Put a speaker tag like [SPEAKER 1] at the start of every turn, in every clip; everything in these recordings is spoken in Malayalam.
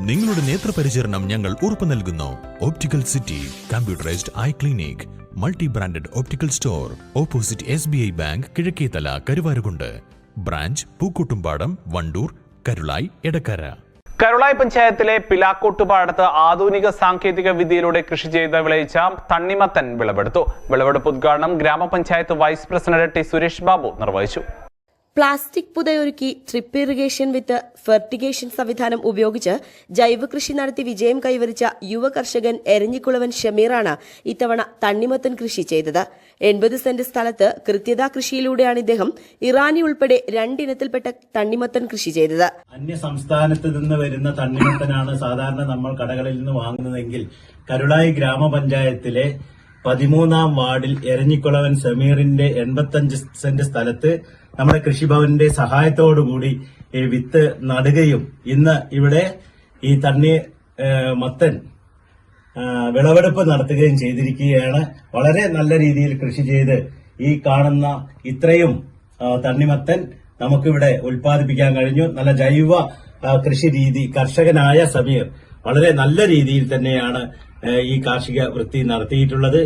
[SPEAKER 1] നിങ്ങളുടെ നേത്രപരിചരണം ഞങ്ങൾ ഉറപ്പു നൽകുന്നു. Optical city computerised eye clinic multi branded optical store opposite S B I bank Kizhakkethala Karuvarakundu. Branch Pookkottumpadam Wandoor Karulai Edakkara.
[SPEAKER 2] Karulai പഞ്ചായത്തിലെ പിലാക്കോട്ടുപാടത്ത് ആധുനിക സാങ്കേതിക വിദ്യയിലൂടെ കൃഷി ചെയ്ത് വിളയിച്ച തണ്ണിമത്തൻ വിളവെടുത്തു. വിളവെടുപ്പ് ഉദ്ഘാടനം ഗ്രാമപഞ്ചായത്ത് vice president T Suresh Babu നിർവഹിച്ചു.
[SPEAKER 3] പ്ലാസ്റ്റിക് പുതയൊരുക്കി ട്രിപ്പ് ഇറിഗേഷൻ വിത്ത് ഫെർട്ടിഗേഷൻ സംവിധാനം ഉപയോഗിച്ച് ജൈവകൃഷി നടത്തി വിജയം കൈവരിച്ച യുവ കർഷകൻ എരഞ്ഞിക്കുളവൻ ഷമീറാണ് ഇത്തവണ തണ്ണിമത്തൻ കൃഷി ചെയ്തത്. എൺപത് സെന്റ് സ്ഥലത്ത് കൃത്യതാ കൃഷിയിലൂടെയാണ് ഇദ്ദേഹം ഇറാനി ഉൾപ്പെടെ രണ്ടിനത്തിൽപ്പെട്ട തണ്ണിമത്തൻ കൃഷി ചെയ്തത്.
[SPEAKER 4] അന്യ സംസ്ഥാനത്ത് നിന്ന് വരുന്ന തണ്ണിമത്തനാണ് സാധാരണ നമ്മൾ കടകളിൽ നിന്ന് വാങ്ങുന്നതെങ്കിൽ കരുളായി ഗ്രാമപഞ്ചായത്തിലെ പതിമൂന്നാം വാർഡിൽ എരഞ്ഞിക്കുളവൻ സമീറിന്റെ എൺപത്തഞ്ച് സെന്റ് സ്ഥലത്ത് നമ്മുടെ കൃഷിഭവന്റെ സഹായത്തോടുകൂടി വിത്ത് നടുകയും ഇന്ന് ഇവിടെ ഈ തണ്ണി മത്തൻ വിളവെടുപ്പ് നടത്തുകയും ചെയ്തിരിക്കുകയാണ്. വളരെ നല്ല രീതിയിൽ കൃഷി ചെയ്ത് ഈ കാണുന്ന ഇത്രയും തണ്ണിമത്തൻ നമുക്കിവിടെ ഉൽപ്പാദിപ്പിക്കാൻ കഴിഞ്ഞു. നല്ല ജൈവ കൃഷി രീതി കർഷകനായ സമീർ വളരെ നല്ല രീതിയിൽ തന്നെയാണ് ഈ കാർഷിക വൃത്തി നടത്തിയിട്ടുള്ളത്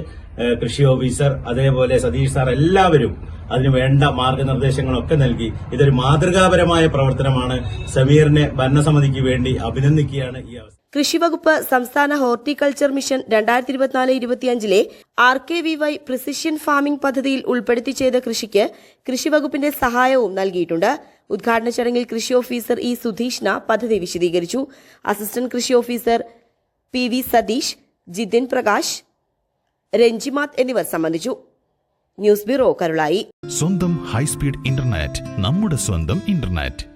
[SPEAKER 4] കൃഷി ഓഫീസർ അതേപോലെ സതീഷ് സാർ എല്ലാവരും അതിന് വേണ്ട മാർഗനിർദ്ദേശങ്ങളൊക്കെ നൽകി. ഇതൊരു മാതൃകാപരമായ പ്രവർത്തനമാണ്. സമീറിനെ ഭരണസമിതിക്ക് വേണ്ടി അഭിനന്ദിക്കുകയാണ് ഈ അവസരം.
[SPEAKER 3] കൃഷിവകുപ്പ് സംസ്ഥാന ഹോർട്ടിക്കൾച്ചർ മിഷൻ രണ്ടായിരത്തി ഇരുപത്തിനാല് ഇരുപത്തിയഞ്ചിലെ R K V Y precision farming പദ്ധതിയിൽ ഉൾപ്പെടുത്തി ചെയ്ത കൃഷിക്ക് കൃഷിവകുപ്പിന്റെ സഹായവും നൽകിയിട്ടുണ്ട്. ഉദ്ഘാടന ചടങ്ങിൽ കൃഷി ഓഫീസർ ഇ സുധീഷ്ണ പദ്ധതി വിശദീകരിച്ചു. അസിസ്റ്റന്റ് കൃഷി officer P V Satheesh Jithin Prakash Ranjimath എന്നിവർ സംബന്ധിച്ചു. News bureau Karulai.
[SPEAKER 1] സ്വന്തം ഹൈസ്പീഡ് ഇന്റർനെറ്റ് നമ്മുടെ സ്വന്തം ഇന്റർനെറ്റ്.